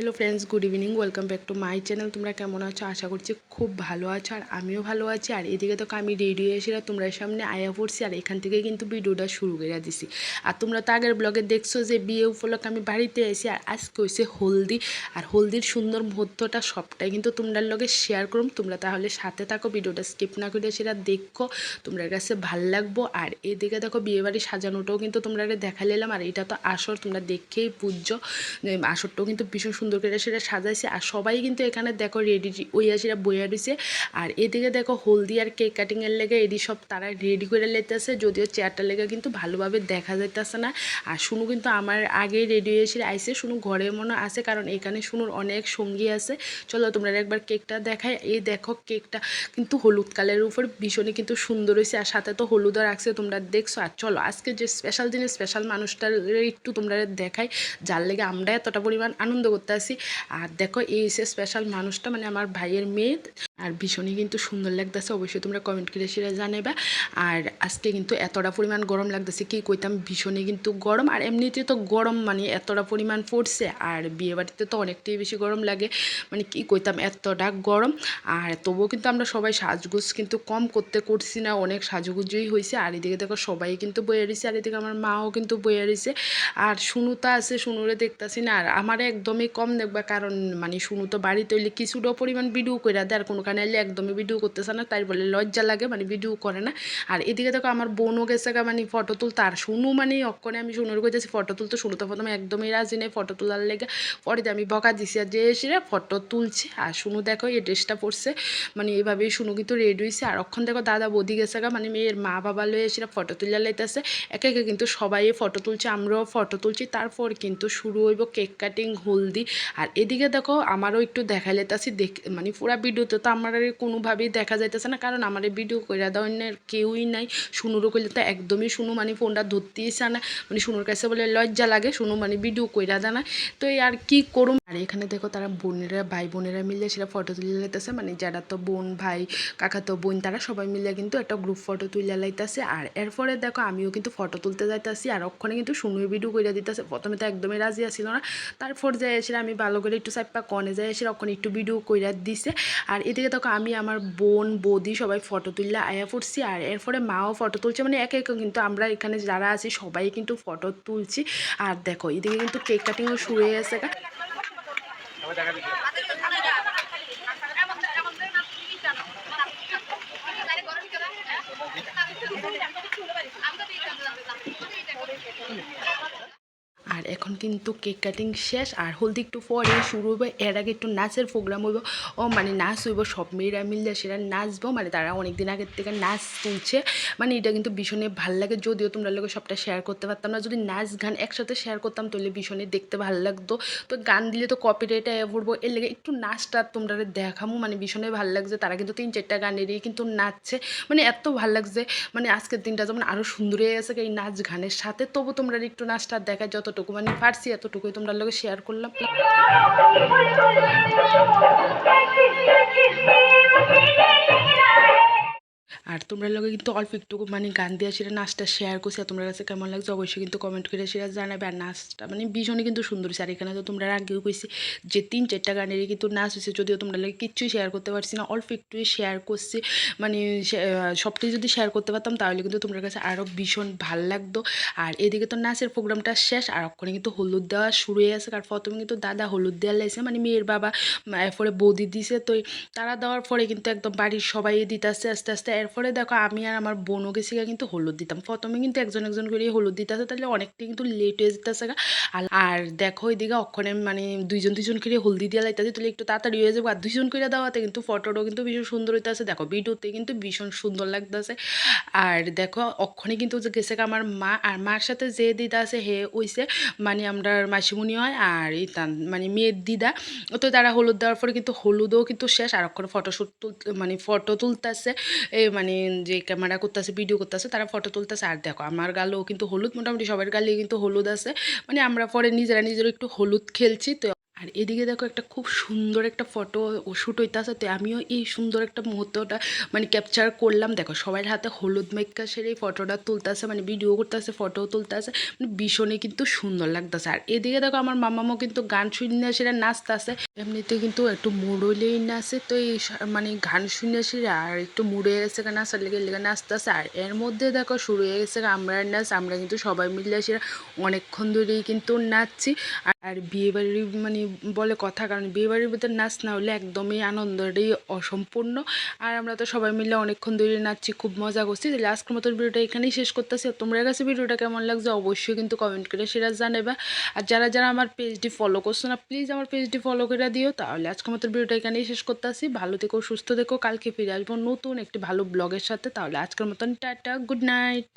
Hello friends good evening welcome back to my channel তোমরা কেমন আছো? আশা করছি খুব ভালো আছো আর আমিও ভালো আছি। আর এদিকে তো আমি রেডি এসে তোমরা সামনে আয়া পড়ছি আর এখান থেকে কিন্তু ভিডিওটা শুরু করে দিছি। আর তোমরা তো আগের ব্লগে দেখছ যে বিয়ে উপলক্ষে আমি বাড়িতে এসে আর আজকে হয়েছে হলদি। আর হলদির সুন্দর মুহূর্তটা সবটাই কিন্তু তোমরা লগে শেয়ার করুম। তোমরা তাহলে সাথে থাকো, ভিডিওটা স্কিপ না করে সেটা দেখো। তোমরা কাছে ভালো লাগবো। আর এদিকে দেখো বিয়ে বাড়ি সাজানোটাও কিন্তু তোমরা দেখালাম আর এটা তো আসর তোমরা দেখেই পুজো আসরটাও কিন্তু ভীষণ সুন্দর করে সেটা সাজাইছে। আর সবাই কিন্তু এখানে দেখো রেডি ওই আসিরা বইয়া রয়েছে আর এদিকে দেখো হলদি আর কেক কাটিংয়ের লেগে এদি সব তারা রেডি করে লেতেছে। যদিও চেয়ারটা লেগে কিন্তু ভালোভাবে দেখা যাইতেছে না। আর শুনু কিন্তু আমার আগে রেডি হয়েছে আইসে শুনু ঘরে মনে আছে কারণ এখানে শুনুর অনেক সঙ্গী আছে। চলো তোমরা একবার কেকটা দেখায় এই দেখো কেকটা কিন্তু হলুদ কালারের উপর ভীষণই কিন্তু সুন্দর হয়েছে। আর সাথে তো হলুদও রাখছে, তোমরা দেখছ। আর চলো, আজকে যে স্পেশাল দিনে স্পেশাল মানুষটার একটু তোমরা দেখাই। যার লেগে আমরা এতটা পরিমাণ আনন্দ করতে আসি আর দেখো এই স্পেশাল মানুষটা মানে আমার ভাইয়ের মেয়ে আর ভীষণই কিন্তু সুন্দর লাগতেছে। অবশ্যই তোমরা কমেন্ট করে সেটা জানাবে আর আজকে কিন্তু এতটা পরিমাণ গরম লাগতেছে, কি কইতাম, ভীষণই কিন্তু গরম। আর এমনিতে তো গরম মানে এতটা পরিমাণ পড়ছে, আর বিয়ে বাড়িতে তো অনেকটাই বেশি গরম লাগে। মানে কি কইতাম, এতটা গরম। আর তবুও কিন্তু আমরা সবাই সাজগুজ কিন্তু কম করতে করছি না, অনেক সাজুগুজই হয়েছে আর এদিকে দেখো, সবাই কিন্তু বইয়ে রয়েছে আর এদিকে আমার মাও কিন্তু বইয়ে রয়েছে আর শুনুতা আছে শুনুরে দেখতেছি না। আর আমার একদমই কম দেখবা, কারণ মানে শুনু তো বাড়িতে হইলে কিছুটা পরিমাণ ভিডিও করে দেয়, আর কোনো কানে এলে একদমই ভিডিও করতেছে না, তাই বলে লজ্জা লাগে মানে ভিডিও করে না। আর এদিকে দেখো আমার বোনও গেছে গা মানে ফটো তুলতে। আর শুনু মানে অক্ষণে আমি শুনুর কইতেছি ফটো তুলতে। শুনু তো প্রথমে একদমই রাজি নেই ফটো তোলার লেগে। পরে আমি বকা দিছি, আর যে এসে ফটো তুলছে। আর শুনু দেখো এই ড্রেসটা পরছে। মানে এইভাবেই শুনু কিন্তু রেডি হয়েছে আর অক্ষণ দেখো দাদা বদি গেছে গা মানে মেয়ের মা বাবা লয়ে এসে ফটো তুলে লাইতেছে একে একে কিন্তু সবাই ফটো তুলছে, আমরাও ফটো তুলছি। তারপর কিন্তু শুরু হইব কেক কাটিং হলদি। আর এদিকে দেখো আমারও একটু দেখা লেতাছি দেখ মানে পুরা ভিডিওতে তো আমার আর কোনোভাবেই দেখা যাইতেছে না, কারণ আমার ভিডিও করে দাও অন্যের কেউই নাই। শুনুরও করলে তো একদমই শুনু মানে ফোনটা ধরতেই না। মানে শুনুর কাছে বলে লজ্জা লাগে শুনু মানে ভিডিও কইরা দেয় না। তো এই আর কি করুম? আর এখানে দেখো তারা বোনেরা, ভাই বোনেরা মিলে সেটা ফটো তুলে লাইতেছে। মানে যারা তো বোন, ভাই, কাকা তো বোন, তারা সবাই মিলে কিন্তু একটা গ্রুপ ফটো তুলে লাইতেছে। আর এরপরে দেখো আমিও কিন্তু ফটো তুলতে যাইতেছি, আর ওখানে কিন্তু শুনুই ভিডিও করে দিতেছে। প্রথমে তো একদমই রাজি আসছিল না। তারপর যাই এসে আমি ভালো করে একটু সাইপা কনে যাই এসে ওখানে একটু ভিডিও কইরা দিছে। আর এদিকে দেখো, আমি আমার বোন, বৌদি সবাই ফটো তুললে আয়া পড়ছি, আর এরপরে মাও ফটো তুলছে মানে একে একে কিন্তু আমরা এখানে যারা আছি সবাই কিন্তু ফটো তুলছি। আর দেখো, এদিকে কিন্তু কেক কাটিংও শুয়ে গেছে কিন্তু কেক কাটিং শেষ, আর হলদি একটু পরে শুরু হইব এর আগে একটু নাচের প্রোগ্রাম হইব। ও মানে নাচ হইব, সব মেয়েরা মিললে সেটা নাচবো। মানে তারা অনেক দিন আগের থেকে নাচ তুলছে। মানে এটা কিন্তু ভীষণে ভালো লাগে। যদিও তোমরা লোক সবটা শেয়ার করতে পারতাম না, যদি নাচ গান একসাথে শেয়ার করতাম তাহলে ভীষণে দেখতে ভালো লাগতো। তো গান দিলে তো কপিরাইটে পড়ব এর লেগে একটু নাচটা তোমরা দেখামো। মানে ভীষণে ভালো লাগছে। তারা কিন্তু তিন চারটা গানেরই কিন্তু নাচছে। মানে এত ভালো লাগছে। মানে আজকের দিনটা যেমন আরও সুন্দর হয়ে গেছে এই নাচ গানের সাথে। তবু তোমরা একটু নাচটা দেখায় যতটুকু মানে পারছি এতটুকুই তোমরা লোকে শেয়ার করলাম। তোমরা লোকে কিন্তু অল্প একটু মানে গান দিয়ে সেটা নাচটা শেয়ার করছি আর তোমরা কাছে কেমন লাগছে অবশ্যই কিন্তু কমেন্ট করে সেটা জানাবে। আর নাচটা মানে ভীষণই কিন্তু সুন্দর আর এখানে তো তোমরা আগেও কইছি যে তিন চারটা গানেরই কিন্তু নাচ হয়েছে। যদিও তোমরা লোকে কিচ্ছুই শেয়ার করতে পারছি না, অল্প একটুই শেয়ার করছি। মানে সবটাই যদি শেয়ার করতে পারতাম তাহলে কিন্তু তোমার কাছে আরও ভীষণ ভালো লাগতো। আর এদিকে তো নাচের প্রোগ্রামটা শেষ, আর ওখানে কিন্তু হলুদ দেওয়া শুরু হয়ে গেছে। আর প্রথমে কিন্তু দাদা হলুদ দেওয়া লাগছে মানে মেয়ের বাবা এরপরে বৌদি দিছে। তো তারা দেওয়ার পরে কিন্তু একদম বাড়ির সবাই দিতে আসছে আস্তে আস্তে। এরপরে দেখো, আমি আর আমার বোনও গেছি কিন্তু হলুদ দিতাম। প্রথমে কিন্তু একজন একজন করে হলুদ দিতে আসে, তাহলে অনেকটাই কিন্তু লেট হয়ে যেতেছে আর দেখো ওইদিকে অক্ষণে মানে দুইজন দুইজন করে হলদি দিয়ে লাইতেছে তাহলে একটু তাড়াতাড়ি হয়ে যাব। আর দুইজন করে দেওয়াতে কিন্তু ফটোটাও কিন্তু ভীষণ সুন্দর হইতেছে দেখো, ভিডিওতে কিন্তু ভীষণ সুন্দর লাগতেছে আর দেখো, অক্ষণে কিন্তু যে গেছে আমার মা, আর মার সাথে যে দিদা আছে, হে ওইসে মানে আমরা মাসিমুনি হয় আর এই মানে মেয়ের দিদা, তো তারা হলুদ দেওয়ার পরে কিন্তু হলুদও কিন্তু শেষ। আর অক্ষণে ফটোশ্যুট তুল মানে ফটো তুলতেছে মানে যে ক্যামেরা করতেছে ভিডিও করতেছে, তারা ফটো তুলতেছে। আর দেখো, আমার গালেও কিন্তু হলুদ, মোটামুটি সবার গালেই কিন্তু হলুদ আছে। মানে আমরা পরে নিজেরা নিজেরা একটু হলুদ খেলছি, তো আর এদিকে দেখো একটা খুব সুন্দর একটা ফটো শ্যুট হইতেছে তো আমিও এই সুন্দর একটা মুহূর্তটা মানে ক্যাপচার করলাম। দেখো, সবার হাতে হলুদ মেকা সেরে এই ফটোটা তুলতেছে মানে ভিডিও করতেছে ফটো তুলতেছে মানে ভীষণই কিন্তু সুন্দর লাগতেছে। আর এদিকে দেখো, আমার মামামও কিন্তু গান শুনে সেরা নাচতেছে। এমনিতে কিন্তু একটু মুড়লেই নাচে, তো এই মানে গান শুনে সেরা, আর একটু মুড়ে গেছে নাচার লেগে লেগে নাচতেছে। আর এর মধ্যে দেখো, শুরু হয়ে গেছে আমরা নাচ, আমরা কিন্তু সবাই মিলে সেরা অনেকক্ষণ ধরেই কিন্তু নাচছি। আর- বিয়েবাড়ির মানে বলে কথা, কারণ বিয়েবাড়ির ভিতরে নাচ না হলে একদমই আনন্দটাই অসম্পূর্ণ। আর আমরা তো সবাই মিলে অনেকক্ষণ ধরে নাচছি, খুব মজা করছি। তাহলে আজকের মতন ভিডিওটা এখানেই শেষ করতেছি। তোমরা কাছে ভিডিওটা কেমন লাগছে অবশ্যই কিন্তু কমেন্ট করে সেটা জানাবা। আর যারা যারা আমার পেজটি ফলো করছ না প্লিজ আমার পেজটি ফলো করে দিও। তাহলে আজকের মতো ভিডিওটা এখানেই শেষ করতেছি। ভালো থেকো, সুস্থ থেকো। কালকে ফিরে আসব নতুন একটি ভালো ব্লগের সাথে। তাহলে আজকের মতন টাটা গুড নাইট